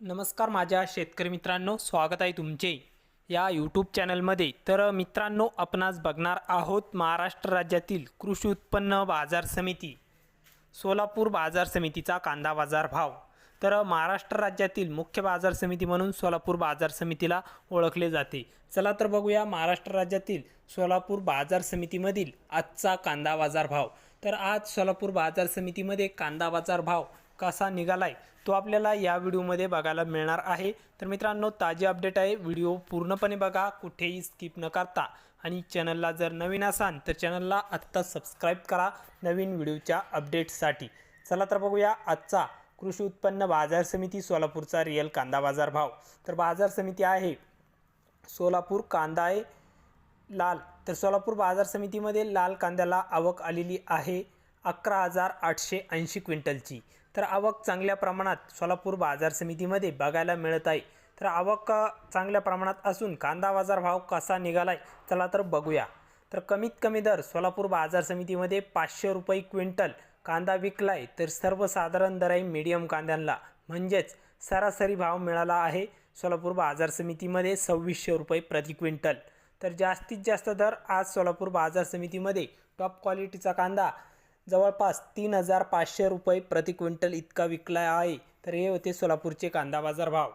नमस्कार माझ्या शेतकरी मित्रांनो स्वागत आहे तुमचे या यूट्यूब चॅनलमध्ये तर मित्रांनो आपणास बघणार आहोत महाराष्ट्र राज्यातील कृषी उत्पन्न बाजार समिती सोलापूर बाजार समितीचा कांदा बाजार भाव. तर महाराष्ट्र राज्यातील मुख्य बाजार समिती म्हणून सोलापूर बाजार समितीला ओळखले जाते. चला तर बघूया महाराष्ट्र राज्यातील सोलापूर बाजार समितीमधील आजचा कांदा बाजार भाव. तर आज सोलापूर बाजार समितीमध्ये कांदा बाजार भाव कसा निघालाय तो आपल्याला या व्हिडिओमध्ये बघायला मिळणार आहे. तर मित्रांनो ताजी अपडेट आहे. व्हिडिओ पूर्णपणे बघा कुठेही स्किप न करता. आणि चॅनलला जर नवीन असाल तर चॅनलला आत्ता सबस्क्राईब करा नवीन व्हिडिओच्या अपडेट्ससाठी चला तर बघूया आजचा कृषी उत्पन्न बाजार समिती सोलापूरचा रिअल कांदा बाजार भाव. तर बाजार समिती आहे सोलापूर कांदा आहे लाल. तर सोलापूर बाजार समितीमध्ये लाल कांद्याला आवक आलेली आहे अकरा हजार आठशे ऐंशी क्विंटलची. तर आवक चांगल्या प्रमाणात सोलापूर बाजार समितीमध्ये बघायला मिळत आहे. तर आवक चांगल्या प्रमाणात असून कांदा बाजार भाव कसा निघालाय चला तर बघूया. तर कमीत कमी दर सोलापूर बाजार समितीमध्ये पाचशे रुपये क्विंटल कांदा विकलाय तर सर्वसाधारण दर आहे मीडियम कांद्यांना. म्हणजेच सरासरी भाव मिळाला आहे सोलापूर बाजार समितीमध्ये सव्वीसशे रुपये प्रति क्विंटल. तर जास्तीत जास्त दर आज सोलापूर बाजार समितीमध्ये टॉप क्वालिटीचा कांदा जवळपास तीन हजार पाचशे रुपये प्रति क्विंटल इतका विकला आहे. तर हे होते सोलापूरचे कांदा बाजार भाव.